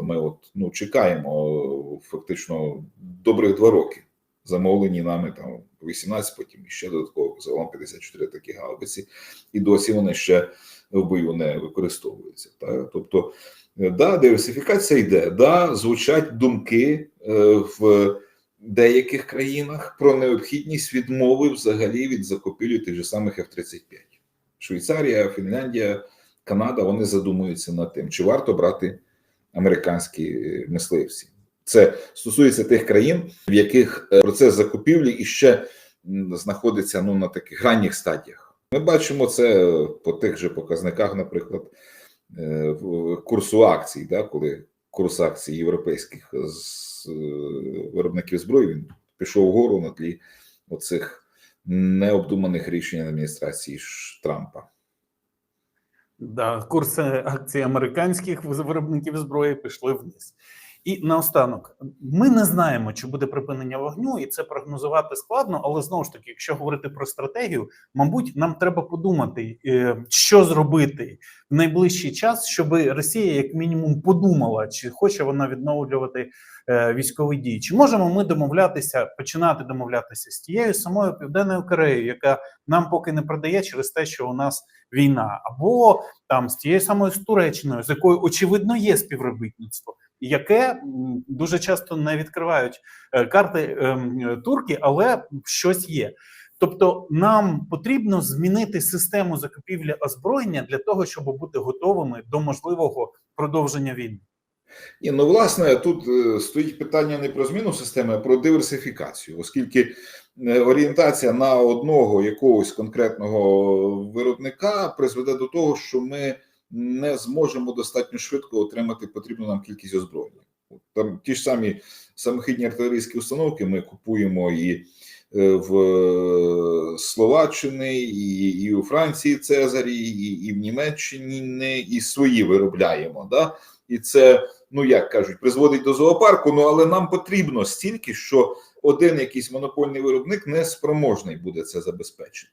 Ми от ну чекаємо е, фактично добрих два роки. Замовлені нами там 18, потім ще додатково загалом 54 такі гаубиці, і досі вони ще в бою не використовуються. Так? Тобто, е, да, диверсифікація йде, да, звучать думки е, в деяких країнах про необхідність відмови взагалі від закупівлі тих же самих F-35. Швейцарія, Фінляндія, Канада вони задумуються над тим, чи варто брати американські е, мисливці. Це стосується тих країн, в яких е, процес закупівлі іще знаходиться ну на таких ранніх стадіях. Ми бачимо це по тих же показниках, наприклад, е, курсу акцій, да, коли курс акцій європейських з виробників зброї він пішов вгору на тлі оцих необдуманих рішень адміністрації Трампа. Да, курси акцій американських виробників зброї пішли вниз. І наостанок, ми не знаємо, чи буде припинення вогню, і це прогнозувати складно. Але знову ж таки, якщо говорити про стратегію, мабуть, нам треба подумати, е, що зробити в найближчий час, щоб Росія, як мінімум, подумала, чи хоче вона відновлювати е, військові дії. Чи можемо ми домовлятися, починати домовлятися з тією самою південною Кореєю, яка нам поки не продає через те, що у нас війна, або там з тією самою з Туреччиною, з якою очевидно є співробітництво, яке дуже часто не відкривають е, карти ем, турки, але щось є. Тобто, нам потрібно змінити систему закупівлі озброєння для того, щоб бути готовими до можливого продовження війни. Ні, ну власне тут е, стоїть питання не про зміну системи, а про диверсифікацію, оскільки е, орієнтація на одного якогось конкретного виробника призведе до того, що ми не зможемо достатньо швидко отримати потрібну нам кількість озброєння. Там ті ж самі самохідні артилерійські установки ми купуємо і е, в Словаччини, і, і у Франції Цезарі, і, і в Німеччині, і свої виробляємо. Да? І це ну як кажуть, призводить до зоопарку. Ну але нам потрібно стільки, що один якийсь монопольний виробник не спроможний буде це забезпечити.